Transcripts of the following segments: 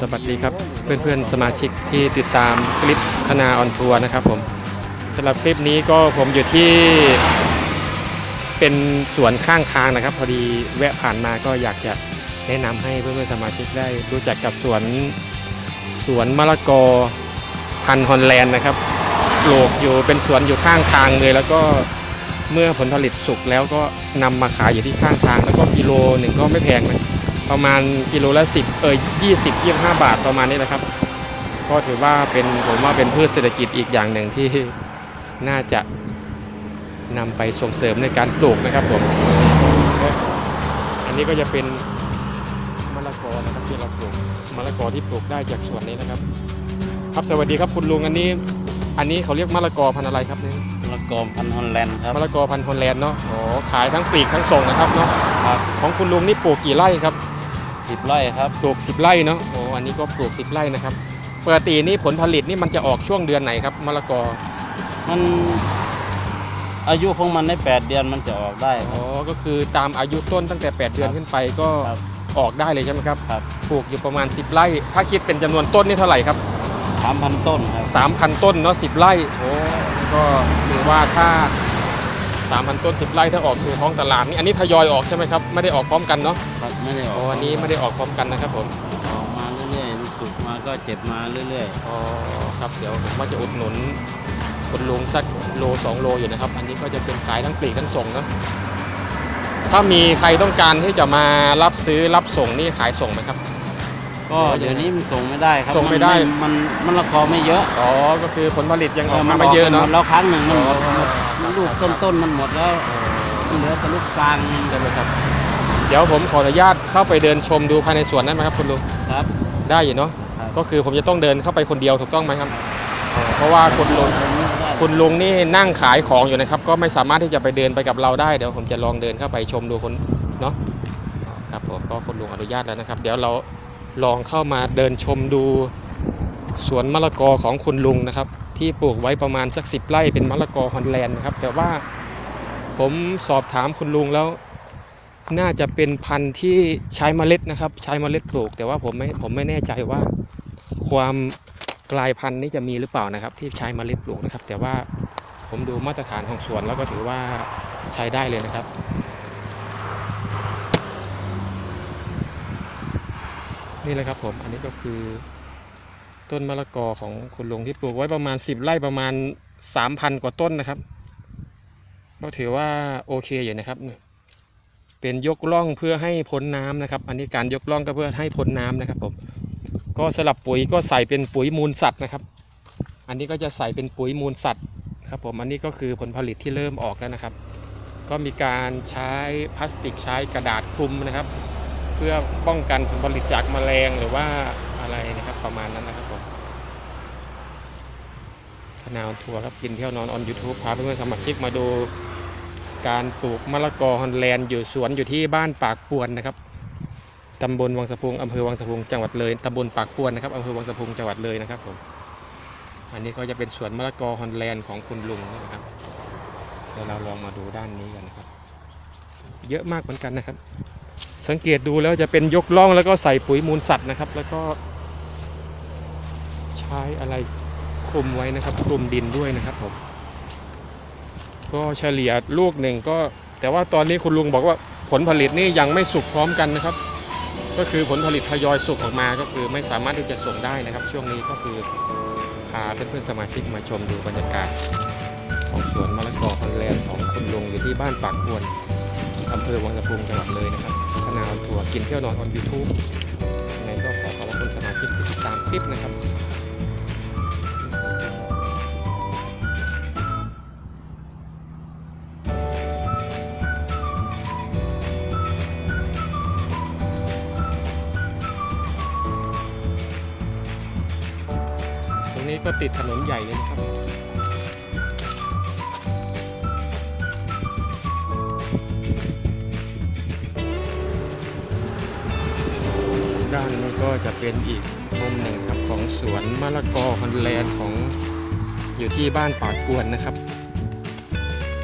สวัสดีครับเพื่อนๆสมาชิกที่ติดตามคลิปคณาออนทัวร์นะครับผมสำหรับคลิปนี้ก็ผมอยู่ที่ เป็นสวนข้างทางนะครับ พอดีแวะผ่านมาก็อยากจะแนะนำให้เพื่อนๆสมาชิกได้รู้จักกับสวนสวนมะละกอพันฮอลแลนด์นะครับปลูกอยู่เป็นสวนอยู่ข้างทางเลย แล้วก็เมื่อผลผลิตสุกแล้วก็นำมาขายอยู่ที่ข้างทาง แล้วก็กิโลหนึ่งก็ไม่แพงนะ ประมาณกิโลละ10เออ20 25 บาทประมาณนี้นะครับ ก็ถือว่าเป็นผมว่าเป็นพืชเศรษฐกิจอีกอย่างหนึ่งที่น่าจะนำไปส่งเสริมในการปลูกนะครับผมและอันนี้ก็จะเป็นมะละกอนะครับที่เราปลูกมะละกอที่ปลูกได้จากสวนนี้นะครับ ครับสวัสดีครับคุณลุงอันนี้อันนี้เขาเรียกมะละกอพันธุ์อะไรครับเนี่ยมะละกอพันธุ์ฮอลแลนด์ครับมะละกอพันธุ์ฮอลแลนด์เนาะอ๋อขายทั้งปลีกทั้งส่งนะครับเนาะครับของคุณลุงนี่ปลูกกี่ไร่ครับ สิบไร่ครับปลูก 10 ไร่เนาะโอ้อันนี้ก็ปลูก 10 ไร่นะครับปกตินี่ผลผลิตนี่มันจะออกช่วงเดือนไหนครับมะละกอมันอายุของมันได้แปดเดือนมันจะออกได้คอ๋รัอบก็คือตามอายุต้นตั้งแต่ 8 เดือนขึ้นไปก็ครับออกได้เลยใช่ไหมครับครับ ปลูกอยู่ประมาณ 10 ไร่ ถ้าคิดเป็นจำนวนต้นนี่เท่าไหร่ครับ สามพันต้นครับ 3,000 ต้นเนาะ10 ไร่โอ้ก็ถือว่าถ้า 3,000 ต้น 10 ไร่ถ้าออกสู่ท้องตลาดนี่อันนี้ทยอยออกใช่ไหมครับไม่ได้ออกพร้อมกันเนาะครับ ไม่ได้อโอ้อกอันนี้ไม่ได้ออกพร้อมกันนะครับผม ออกมาเรื่อยๆมันสุกมาก็เจ็บมาเรื่อยอ๋อครับเดี๋ยวผมว่าจะอุดหนุนคุณลุงสักโลสองโลอยู่นะครับ อันนี้ก็จะเป็นขายทั้งปลีกทั้งส่งนะถ้ามีใครต้องการที่จะมารับซื้อรับส่งนี่ขายส่งไหมครับ ๆ ก็เดี๋ยวนี้มันส่งไม่ได้ครับส่งไม่ได้นมันมันมะละกอไม่เยอะอ๋อก็คือผลผลิตยังออกมัมาไม่เยอะหมเนาะดแล้วครั้งหนึ่งมันหมดอ๋อหมดครับลูกครับ ต้นๆมันหมดแล้วอ๋อเหลือแต่ลูกกลาง ใช่ไหมครับ เดี๋ยวผมขออนุญาตเข้าไปเดินชมดูภายในสวนได้ไหมครับคุณลุงครับ ได้อยู่เนาะครับ ก็คือผมจะต้องเดินเข้าไปคนเดียวถูกต้องไหมครับอ๋อเพราะว่าคุณลุงไม่ได้คุณลุงนี่นั่งขายของอยู่นะครับ ก็ไม่สามารถที่จะไปเดินไปกับเราได้เดี๋ยวผมจะลองเดินเข้าไปชมดูคนเนาะครับผมก็คุณลุงอนุญาตแล้วนะครับ เดี๋ยวเราลองเข้ามาเดินชมดูสวนมะละกอของคุณลุงนะครับ ที่ปลูกไว้ประมาณสักสิบไร่เป็นมะละกอฮอลแลนด์นะครับแต่ว่าผมสอบถามคุณลุงแล้ว น่าจะเป็นพันธุ์ที่ใช้เมล็ดนะครับ ใช้เมล็ดปลูก แต่ว่าผมไม่ผมไม่แน่ใจว่าความกลายพันธุ์นี้จะมีหรือเปล่านะครับ ที่ใช้เมล็ดปลูกนะครับ แต่ว่าผมดูมาตรฐานของสวนแล้วก็ถือว่าใช้ได้เลยนะครับนี่เลยครับผมอันนี้ก็คือต้นมะละกอของคุณลุงที่ปลูกไว้ประมาณ 10 ไร่ประมาณ 3,000 กว่าต้นนะครับ ก็ถือว่าโอเคอยู่นะครับ เป็นยกล่องเพื่อให้พ้นน้ำนะครับ อันนี้การยกล่องก็เพื่อให้พ้นน้ำนะครับผมก็สลับปุ๋ยก็ใส่เป็นปุ๋ยมูลสัตว์นะครับ อันนี้ก็จะใส่เป็นปุ๋ยมูลสัตว์ครับผมอันนี้ก็คือผลผลิตที่เริ่มออกแล้วนะครับ ก็มีการใช้พลาสติกใช้กระดาษคลุมนะครับ เพื่อป้องกันผลผลิตจากแมลงหรือว่าอะไรนะครับประมาณนั้นนะครับผมคณาออนทัวร์ครับกินเที่ยวนอนออน YouTube พาเพื่อนๆสมาชิกมาดู การปลูกมะละกอฮอลแลนด์อยู่สวนอยู่ที่บ้านปากปวนนะครับตำบลวังสะพุงอำเภอวังสะพุงจังหวัดเลยตำบลปากปวนนะครับอำเภอวังสะพุงจังหวัดเลยนะครับผมอันนี้ก็จะเป็นสวนมะละกอฮอลแลนด์ของคุณลุงนะครับเดี๋ยวเราลองมาดูด้านนี้กันนะครับ เยอะมากเหมือนกันนะครับ สังเกตดูแล้วจะเป็นยกล่องแล้วก็ใส่ปุ๋ยมูลสัตว์นะครับ แล้วก็ ใช้อะไรคลุมไว้นะครับคลุมดินด้วยนะครับผม ก็เฉลี่ยลูกหนึ่งก็ แต่ว่าตอนนี้คุณลุงบอกว่าผลผลิตนี่ยังไม่สุกพร้อมกันนะครับ ก็คือผลผลิตทยอยสุกออกมาก็คือไม่สามารถที่จะส่งได้นะครับ ช่วงนี้ก็คือพาเพื่อนๆสมาชิกมาชมดูบรรยากาศ ของสวนมะละกอฮอลแลนด์ของคุณลุงอยู่ที่บ้านปากพวนอำเภอวังสะพุงจังหวัดเลยนะครับคณาออนทัวร์กินเที่ยวนอนออนยูทูบยังไงก็ขอขอบพระคุณสมาชิกที่ติดตามคลิปนะครับ ก็ติดถนนใหญ่เลยนะครับด้านนี้ก็จะเป็นอีกมุมหนึ่งครับของสวนมะละกอฮอลแลนด์ของอยู่ที่บ้านปากกวนนะครับ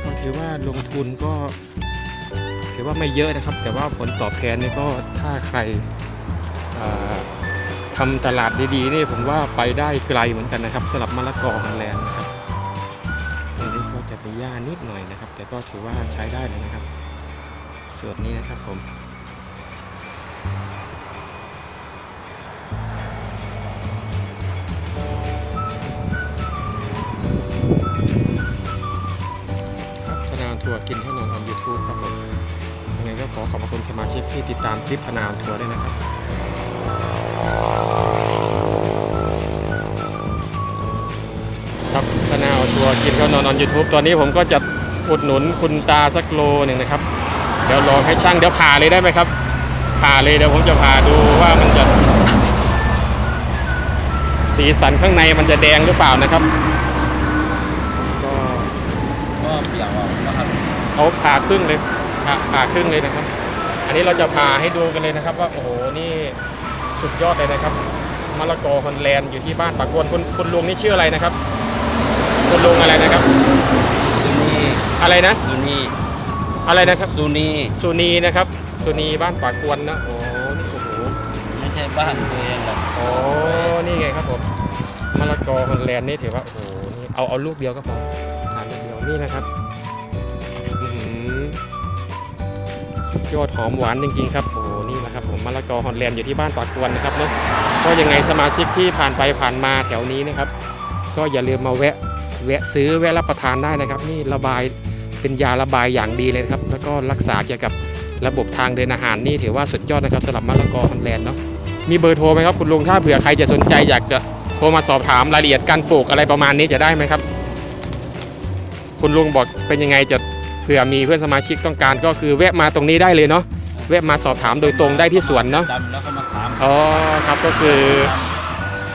ก็ถือว่าลงทุนก็ถือว่าไม่เยอะนะครับ แต่ว่าผลตอบแทนนี่ก็ถ้าใคร ทำตลาดดีๆนี่ผมว่าไปได้ไกลเหมือนกันนะครับสำหรับมะละกอฮอลแลนด์นะครับตรงนี้ก็จะมีหญ้านิดหน่อยนะครับ แต่ก็ถือว่าใช้ได้เลยนะครับ ส่วนนี้นะครับผมทัวร์กินให้นอนออนยูทูบครับผมยังไงก็ขอขอบคุณสมาชิกที่ติดตามคลิปธนาทัวร์ด้วยนะครับ กินข้าวนอนออนยูทูบตอนนี้ผมก็จะอุดหนุนคุณตาสักโลหนึ่งนะครับ เดี๋ยวรอให้ช่างเดี๋ยวผ่าเลยได้ไหมครับ ผ่าเลยเดี๋ยวผมจะผ่าดูว่ามันจะ สีสันข้างในมันจะแดงหรือเปล่านะครับก็ก็เปลี่ยนออกนะครับเอาผ่าครึ่งเลยผ่าผ่าครึ่งเลยนะครับ อันนี้เราจะผ่าให้ดูกันเลยนะครับว่าโอ้โหนี่สุดยอดเลยนะครับมะละกอฮอลแลนด์อยู่ที่บ้านปากวนคุณคุณลุงนี่ชื่ออะไรนะครับ คุณลุงอะไรนะครับ ซูนีอะไรนะ ซูนีอะไรนะครับซูนีสุนีนะครับสุนีบ้านปากกวนนะโอ้นี่โอ้โหไม่ใช่บ้านตัวเองหรอกโอ้นี่ไงครับผมมะละกอฮอลแลนด์นี่ถือว่าโอ้โหนี่เอาเอาลูกเดียวก็พอทานลูกเดียวนี่นะครับอื้อหือสุดยอดหอมหวานจริงๆครับโอ้โหนี่นะครับผมมะละกอฮอลแลนด์อยู่ที่บ้านปากกวนนะครับเนาะก็ยังไงสมาชิกที่ผ่านไปผ่านมาแถวนี้นะครับ ก็อย่าลืมมาแวะ แวะซื้อแวะรับประทานได้นะครับ นี่ระบายเป็นยาระบายอย่างดีเลยนะครับ แล้วก็รักษาเกี่ยวกับระบบทางเดินอาหารนี่ถือว่าสุดยอดนะครับสำหรับมะละกอฮอลแลนด์เนาะมีเบอร์โทรไหมครับคุณลุงถ้าเผื่อใครจะสนใจอยากจะโทรมาสอบถามรายละเอียดการปลูกอะไรประมาณนี้จะได้ไหมครับ คุณลุงบอกเป็นยังไงจะเผื่อมีเพื่อนสมาชิกต้องการก็คือแวะมาตรงนี้ได้เลยเนาะแวะมาสอบถามโดยตรงได้ที่สวนเนาะจำแล้วก็มาถามอ๋อครับก็คือ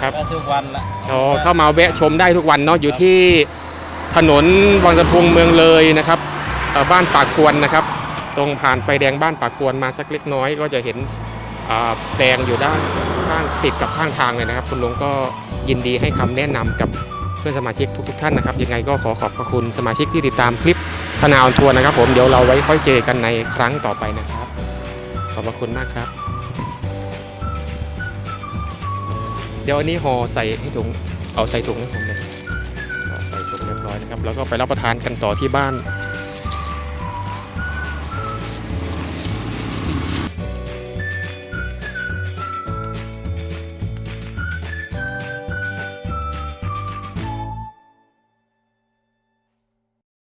ครับก็ทุกวันละอ๋อเข้ามาแวะชมได้ทุกวันเนาะอยู่ที่ถนนวังสะพุงเมืองเลยนะครับเอ่อบ้านปากกวนนะครับ ตรงผ่านไฟแดงบ้านปากกวนมาสักเล็กน้อยก็จะเห็นอ่าแปลงอยู่ด้านข้างติดกับข้างทางเลยนะครับ คุณลุงก็ยินดีให้คำแนะนำกับเพื่อนสมาชิกทุกๆท่านนะครับ ยังไงก็ขอขอบพระคุณสมาชิกที่ติดตามคลิปพนาออนทัวร์นะครับ ผมเดี๋ยวเราไว้ค่อยเจอกันในครั้งต่อไปนะครับ ขอบพระคุณมากครับ ดี๋ยวอันนี้ห่อใส่ให้ถุงเอาใส่ถุงให้ผมเลยห่อใส่ถุงเรียบร้อยนะครับแล้วก็ไปรับประทานกันต่อที่บ้าน